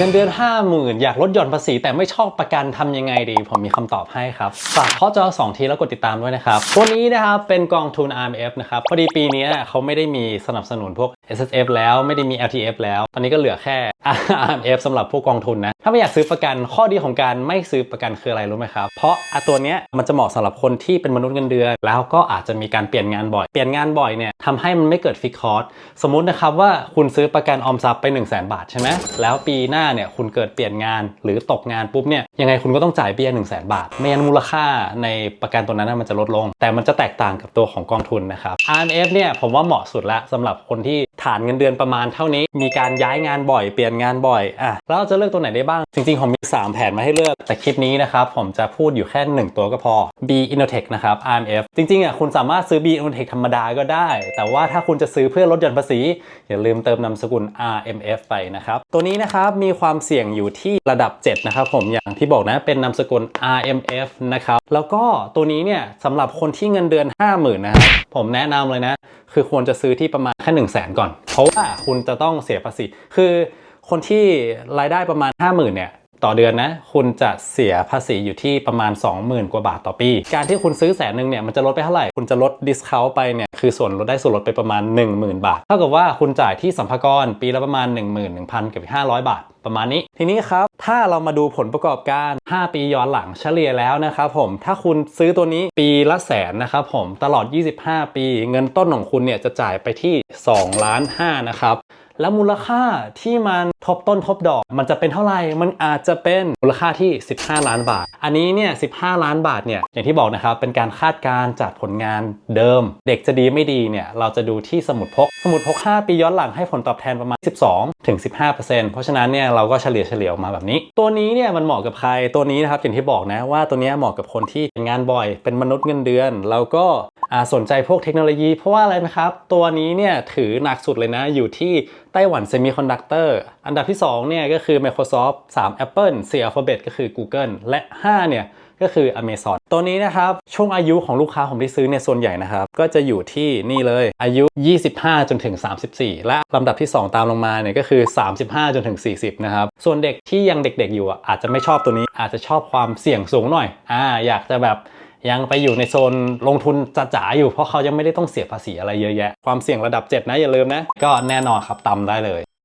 เงินเดือน 50,000 อยากลดหย่อนภาษีแต่ไม่ชอบประกันทำยังไงดี ผมมีคำตอบให้ครับฝากข้อจอ2ทีแล้วกดติดตามด้วยนะครับตัวนี้นะครับเป็นกองทุน RMF นะครับพอดีปีนี้เขาไม่ได้มีสนับสนุนพวก S S F แล้วไม่ได้มี L T F แล้ว ตอนนี้ก็เหลือแค่ R M F สำหรับพวกกองทุนนะถ้าไม่อยากซื้อประกันข้อดีของการไม่ซื้อประกันคืออะไรรู้ไหมครับ เพราะอะตัวเนี้ยมันจะเหมาะสำหรับคนที่เป็นมนุษย์เงินเดือน แล้วก็อาจจะมีการเปลี่ยนงานบ่อย เปลี่ยนงานบ่อยเนี่ยทำให้มันไม่เกิดฟิกคอร์สสมมุตินะครับว่าคุณซื้อประกันออมทรัพย์ไป 1 0 0 0 0แบาทใช่ไหมแล้วปีหน้าเนี่ยคุณเกิดเปลี่ยนงานหรือตกงานปุ๊บเนี่ยยังไงคุณก็ต้องจ่ายเบี้ย1 0 0 0 0แบาทไม่งั้นมูลค่าในประกันตัวนั้นมันจะลดลง แต่มันจะแตกต่างกับตัวของกองทุนนะครับ RMF เนี่ยผมว่าเหมาะสุดละสำหรับคนที่ฐานเงินเดือนประมาณเท่านี้ มีการย้ายงานบ่อยเปลี่ยนงานบ่อยอะแล้วเราจะเลือกตัวไหนได้บ้าง จริงๆ ผมมี 3 แผนมาให้เลือก แต่คลิปนี้นะครับ ผมจะพูดอยู่แค่ 1 ตัวก็พอ B Innotech นะครับ RMF จริงๆอะคุณสามารถซื้อ B Innotech ธรรมดาก็ได้ แต่ว่าถ้าคุณจะซื้อเพื่อลดหย่อนภาษี อย่าลืมเติมนามสกุล RMF ไปนะครับ ตัวนี้นะครับมีความเสี่ยงอยู่ที่ระดับ 7 นะครับผมอย่างที่บอกนะเป็นนามสกุล RMF นะครับแล้วก็ตัวนี้เนี่ยสำหรับคนที่เงินเดือน 50,000นะครับผมแนะนำเลยนะ คือควรจะซื้อที่ประมาณแค่1 0 0 0 0แก่อน เพราะว่าคุณจะต้องเสียภาษีคือ คนที่รายได้ประมาณ 50,000เนี่ยต่อเดือนนะคุณจะเสียภาษีอยู่ที่ประมาณ 20,000 กว่าบาทต่อปี การที่คุณซื้อแสนหนึ่งเนี่ยมันจะลดไปเท่าไหร่ คุณจะลดดิสคาวไปเนี่ยคือส่วนลดได้ส่วนลดไปประมาณ 10,000 บาท เท่ากับว่าคุณจ่ายที่สัมภาระปีละประมาณ 11,000กับ500 บาท ประมาณนี้ ทีนี้ครับ ถ้าเรามาดูผลประกอบการ 5 ปีย้อนหลังเฉลี่ยแล้วนะครับผมถ้าคุณซื้อตัวนี้ปีละแสนนะครับผมตลอด 25 ปี เงินต้นของคุณเนี่ยจะจ่ายไปที่2ล้าน5นะครับ แล้วมูลค่าที่มันทบต้นทบดอก มันจะเป็นเท่าไหร่ มันอาจจะเป็นมูลค่าที่ 15 ล้านบาท อันนี้เนี่ย15 ล้านบาทเนี่ยอย่างที่บอกนะครับเป็นการคาดการณ์จากผลงานเดิม เด็กจะดีไม่ดีเนี่ยเราจะดูที่สมุดพก สมุดพก 5 ปีย้อนหลังให้ผลตอบแทนประมาณ 12ถึง15%เพราะฉะนั้นเนี่ยเราก็เฉลี่ยเฉลี่ยออกมาแบบนี้ ตัวนี้เนี่ยมันเหมาะกับใครตัวนี้นะครับอย่างที่บอกนะว่าตัวนี้เหมาะกับคนที่งานบ่อย เป็นมนุษย์เงินเดือน แล้วก็ สนใจพวกเทคโนโลยี เพราะว่าอะไรไหมครับ ตัวนี้เนี่ยถือหนักสุดเลยนะ อยู่ที่ไต้หวันเซมิคอนดักเตอร์อันดับที่2เนี่ยก็คือ Microsoft 3 Apple 4 Alphabet ก็คือ Google และ 5 เนี่ยก็คือ Amazon ตัวนี้นะครับ ช่วงอายุของลูกค้าผมที่ซื้อเนี่ยส่วนใหญ่นะครับ ก็จะอยู่ที่นี่เลยอายุ 25 จนถึง 34 และลำดับที่ 2 ตามลงมาเนี่ยก็คือ 35 จนถึง 40 นะครับ ส่วนเด็กที่ยังเด็กๆอยู่อะอาจจะไม่ชอบตัวนี้อาจจะชอบความเสี่ยงสูงหน่อยอ่าอยากจะแบบ ยังไปอยู่ในโซนลงทุนจ๋าๆอยู่เพราะเขายังไม่ได้ต้องเสียภาษีอะไรเยอะแยะ ความเสี่ยงระดับ 7 นะอย่าลืมนะ ก็แน่นอนครับตำได้เลย